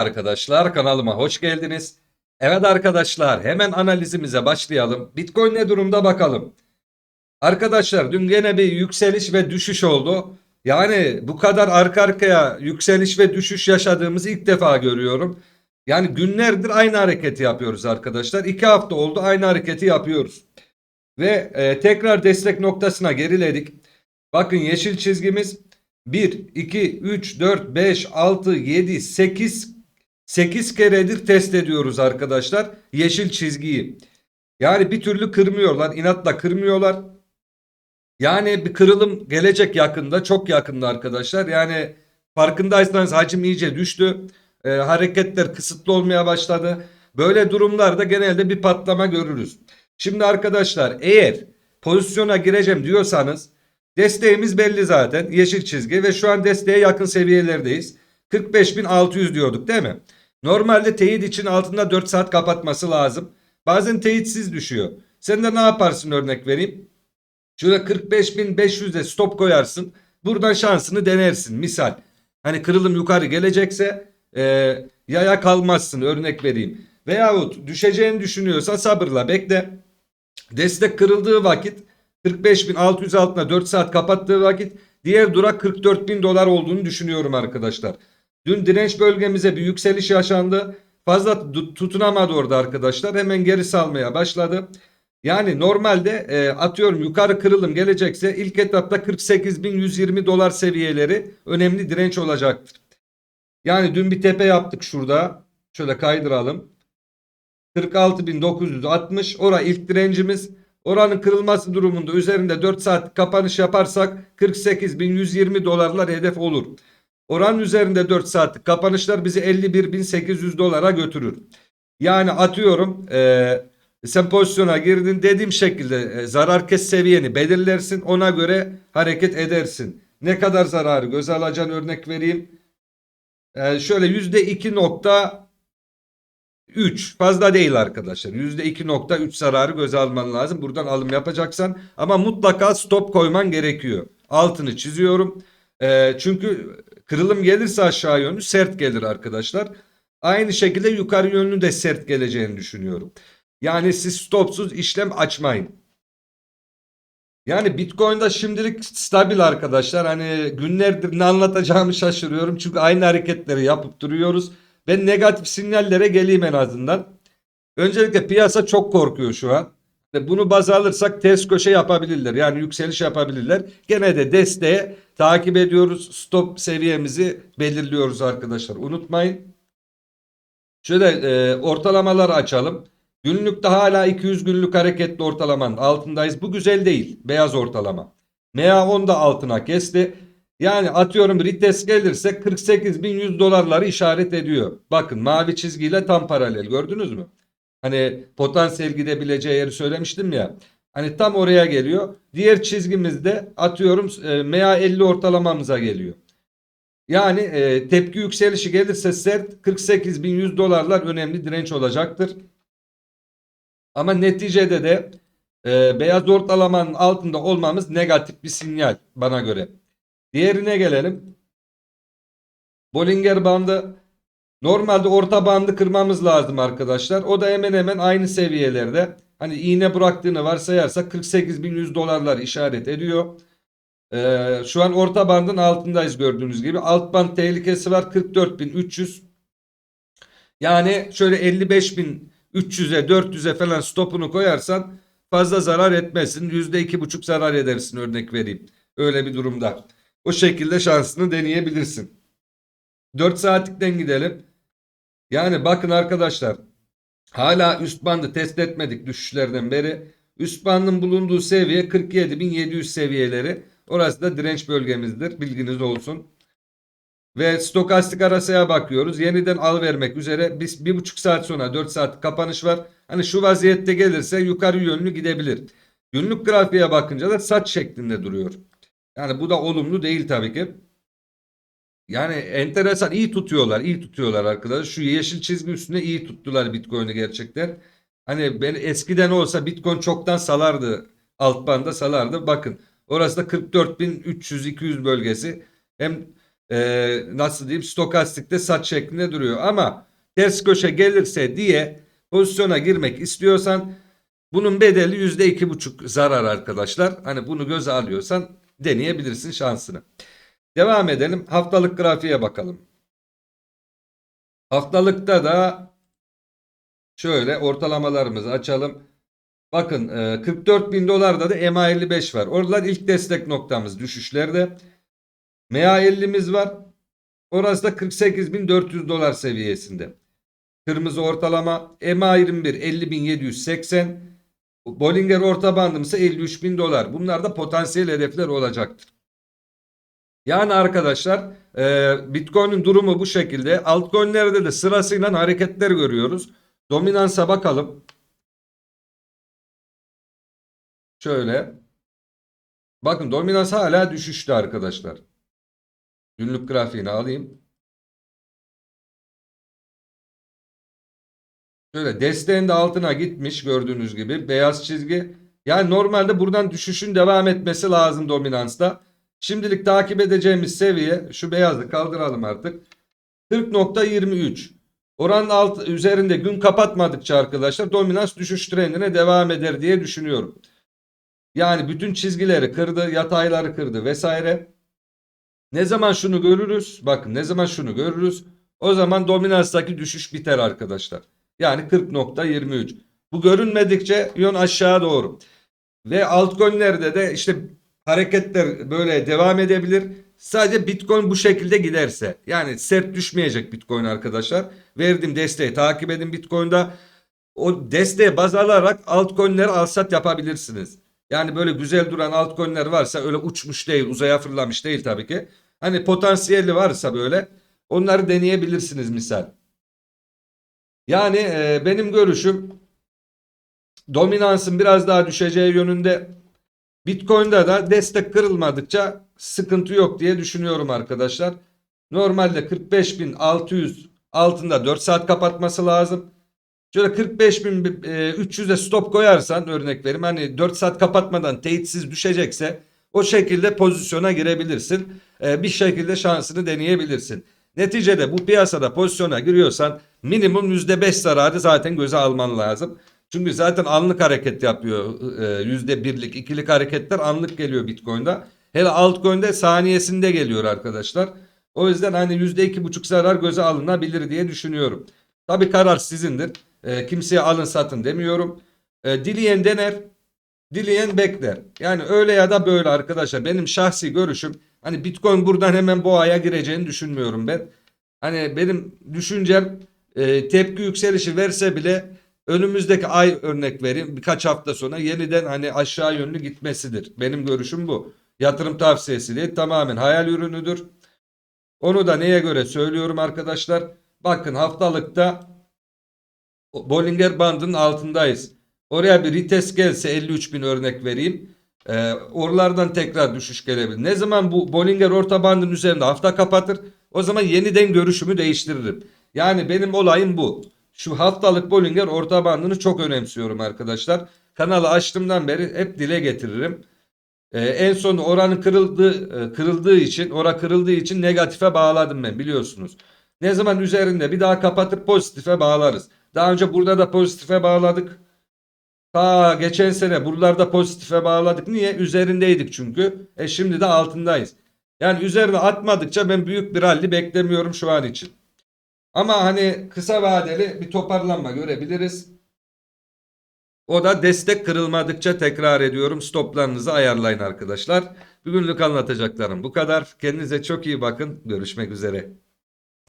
Arkadaşlar kanalıma hoş geldiniz. Evet arkadaşlar hemen analizimize başlayalım. Bitcoin ne durumda bakalım. Arkadaşlar dün gene bir yükseliş ve düşüş oldu. Yani bu kadar arka arkaya yükseliş ve düşüş yaşadığımızı ilk defa görüyorum. Yani günlerdir aynı hareketi yapıyoruz arkadaşlar. İki hafta oldu aynı hareketi yapıyoruz. Ve e, tekrar destek noktasına geriledik. Bakın yeşil çizgimiz 1, 2, 3, 4, 5, 6, 7, 8 8 keredir test ediyoruz arkadaşlar yeşil çizgiyi. Yani bir türlü kırmıyorlar. inatla kırmıyorlar. Yani bir kırılım gelecek yakında. Çok yakında arkadaşlar. Yani farkındaysanız hacim iyice düştü. Ee, hareketler kısıtlı olmaya başladı. Böyle durumlarda genelde bir patlama görürüz. Şimdi arkadaşlar eğer pozisyona gireceğim diyorsanız desteğimiz belli zaten. Yeşil çizgi ve şu an desteğe yakın seviyelerdeyiz. 45.600 diyorduk değil mi? Normalde teyit için altında 4 saat kapatması lazım. Bazen teyitsiz düşüyor. Sen de ne yaparsın örnek vereyim. Şurada 45.500'e stop koyarsın. Buradan şansını denersin misal. Hani kırılım yukarı gelecekse e, yaya kalmazsın örnek vereyim. Veyahut düşeceğini düşünüyorsa sabırla bekle. Destek kırıldığı vakit 45.600 altına 4 saat kapattığı vakit diğer durak 44.000 dolar olduğunu düşünüyorum arkadaşlar. Dün direnç bölgemize bir yükseliş yaşandı. Fazla tu- tutunamadı orada arkadaşlar. Hemen geri salmaya başladı. Yani normalde e, atıyorum yukarı kırılım gelecekse ilk etapta 48.120 dolar seviyeleri önemli direnç olacaktır. Yani dün bir tepe yaptık şurada. Şöyle kaydıralım. 46.960 ora ilk direncimiz. Oranın kırılması durumunda üzerinde 4 saat kapanış yaparsak 48.120 dolarlar hedef olur. Oranın üzerinde 4 saatlik kapanışlar bizi 51.800 dolara götürür. Yani atıyorum e, sen pozisyona girdin dediğim şekilde e, zarar kes seviyeni belirlersin ona göre hareket edersin. Ne kadar zararı göze alacağını örnek vereyim. E, şöyle %2.3 fazla değil arkadaşlar. %2.3 zararı göze alman lazım. Buradan alım yapacaksan ama mutlaka stop koyman gerekiyor. Altını çiziyorum. E, çünkü kırılım gelirse aşağı yönlü sert gelir arkadaşlar. Aynı şekilde yukarı yönlü de sert geleceğini düşünüyorum. Yani siz stopsuz işlem açmayın. Yani Bitcoin'da şimdilik stabil arkadaşlar. Hani günlerdir ne anlatacağımı şaşırıyorum. Çünkü aynı hareketleri yapıp duruyoruz. Ben negatif sinyallere geleyim en azından. Öncelikle piyasa çok korkuyor şu an. Bunu baz alırsak ters köşe yapabilirler. Yani yükseliş yapabilirler. Gene de desteğe takip ediyoruz. Stop seviyemizi belirliyoruz arkadaşlar. Unutmayın. Şöyle e, ortalamaları açalım. Günlükte hala 200 günlük hareketli ortalamanın altındayız. Bu güzel değil. Beyaz ortalama. MA10 da altına kesti. Yani atıyorum retest gelirse 48.100 dolarları işaret ediyor. Bakın mavi çizgiyle tam paralel gördünüz mü? Hani potansiyel gidebileceği yeri söylemiştim ya. Hani tam oraya geliyor. Diğer çizgimizde atıyorum e, MA50 ortalamamıza geliyor. Yani e, tepki yükselişi gelirse sert 48.100 dolarlar önemli direnç olacaktır. Ama neticede de e, beyaz ortalamanın altında olmamız negatif bir sinyal bana göre. Diğerine gelelim. Bollinger bandı normalde orta bandı kırmamız lazım arkadaşlar. O da hemen hemen aynı seviyelerde. Hani iğne bıraktığını varsayarsak 48.100 dolarlar işaret ediyor. Ee, şu an orta bandın altındayız gördüğünüz gibi. Alt band tehlikesi var 44.300. Yani şöyle 55.300'e 400'e falan stopunu koyarsan fazla zarar etmezsin. %2,5 zarar edersin örnek vereyim. Öyle bir durumda. O şekilde şansını deneyebilirsin. 4 saatlikten gidelim. Yani bakın arkadaşlar hala üst bandı test etmedik düşüşlerden beri. Üst bandın bulunduğu seviye 47.700 seviyeleri. Orası da direnç bölgemizdir. Bilginiz olsun. Ve stokastik arasaya bakıyoruz. Yeniden al vermek üzere. Biz bir buçuk saat sonra 4 saat kapanış var. Hani şu vaziyette gelirse yukarı yönlü gidebilir. Günlük grafiğe bakınca da saç şeklinde duruyor. Yani bu da olumlu değil tabii ki. Yani enteresan iyi tutuyorlar, iyi tutuyorlar arkadaşlar. Şu yeşil çizgi üstünde iyi tuttular Bitcoin'i gerçekten. Hani ben eskiden olsa Bitcoin çoktan salardı. Alt banda salardı. Bakın orası da 44.300-200 bölgesi. Hem e, nasıl diyeyim stokastikte sat şeklinde duruyor. Ama ters köşe gelirse diye pozisyona girmek istiyorsan bunun bedeli yüzde iki buçuk zarar arkadaşlar. Hani bunu göze alıyorsan deneyebilirsin şansını. Devam edelim. Haftalık grafiğe bakalım. Haftalıkta da şöyle ortalamalarımızı açalım. Bakın e, 44 bin dolarda da MA55 var. Oralar ilk destek noktamız düşüşlerde. MA50'miz var. Orası da 48.400 dolar seviyesinde. Kırmızı ortalama MA21 50.780. Bollinger orta bandım ise 53.000 dolar. Bunlar da potansiyel hedefler olacaktır. Yani arkadaşlar e, Bitcoin'in durumu bu şekilde. Altcoin'lerde de sırasıyla hareketler görüyoruz. Dominansa bakalım. Şöyle. Bakın dominans hala düşüşte arkadaşlar. Günlük grafiğini alayım. Şöyle desteğin de altına gitmiş gördüğünüz gibi beyaz çizgi. Yani normalde buradan düşüşün devam etmesi lazım dominansta. Şimdilik takip edeceğimiz seviye şu beyazı kaldıralım artık. 40.23. Oranın alt üzerinde gün kapatmadıkça arkadaşlar dominans düşüş trendine devam eder diye düşünüyorum. Yani bütün çizgileri kırdı, yatayları kırdı vesaire. Ne zaman şunu görürüz? Bakın ne zaman şunu görürüz? O zaman dominanstaki düşüş biter arkadaşlar. Yani 40.23. Bu görünmedikçe yön aşağı doğru. Ve altcoin'lerde de işte hareketler böyle devam edebilir. Sadece Bitcoin bu şekilde giderse. Yani sert düşmeyecek Bitcoin arkadaşlar. Verdiğim desteği takip edin Bitcoin'da. O desteği baz alarak altcoin'leri alsat yapabilirsiniz. Yani böyle güzel duran altcoin'ler varsa öyle uçmuş değil, uzaya fırlamış değil tabii ki. Hani potansiyeli varsa böyle onları deneyebilirsiniz misal. Yani e, benim görüşüm dominansın biraz daha düşeceği yönünde. Bitcoin'de da destek kırılmadıkça sıkıntı yok diye düşünüyorum arkadaşlar. Normalde 45.600 altında 4 saat kapatması lazım. Şöyle 45.300'e stop koyarsan örnek vereyim hani 4 saat kapatmadan teyitsiz düşecekse o şekilde pozisyona girebilirsin. Ee, bir şekilde şansını deneyebilirsin. Neticede bu piyasada pozisyona giriyorsan minimum %5 zararı zaten göze alman lazım. Çünkü zaten anlık hareket yapıyor. Ee, %1'lik, ikilik hareketler anlık geliyor Bitcoin'da. Hele altcoin'de saniyesinde geliyor arkadaşlar. O yüzden hani %2,5 zarar göze alınabilir diye düşünüyorum. Tabi karar sizindir. E, kimseye alın satın demiyorum. E, dileyen dener, dileyen bekler. Yani öyle ya da böyle arkadaşlar. Benim şahsi görüşüm hani Bitcoin buradan hemen boğaya gireceğini düşünmüyorum ben. Hani benim düşüncem e, tepki yükselişi verse bile önümüzdeki ay örnek vereyim birkaç hafta sonra yeniden hani aşağı yönlü gitmesidir. Benim görüşüm bu. Yatırım tavsiyesi değil tamamen hayal ürünüdür. Onu da neye göre söylüyorum arkadaşlar? Bakın haftalıkta Bollinger bandının altındayız. Oraya bir retest gelse 53 bin örnek vereyim. Ee, oralardan tekrar düşüş gelebilir. Ne zaman bu Bollinger orta bandın üzerinde hafta kapatır o zaman yeniden görüşümü değiştiririm. Yani benim olayım bu. Şu haftalık Bollinger orta bandını çok önemsiyorum arkadaşlar. Kanalı açtığımdan beri hep dile getiririm. Ee, en son oranın kırıldığı, e, kırıldığı için, ora kırıldığı için negatife bağladım ben biliyorsunuz. Ne zaman üzerinde bir daha kapatıp pozitife bağlarız. Daha önce burada da pozitife bağladık. Ta geçen sene buralarda pozitife bağladık. Niye? Üzerindeydik çünkü. E şimdi de altındayız. Yani üzerine atmadıkça ben büyük bir rally beklemiyorum şu an için. Ama hani kısa vadeli bir toparlanma görebiliriz. O da destek kırılmadıkça tekrar ediyorum. Stoplarınızı ayarlayın arkadaşlar. Bugünlük anlatacaklarım bu kadar. Kendinize çok iyi bakın. Görüşmek üzere.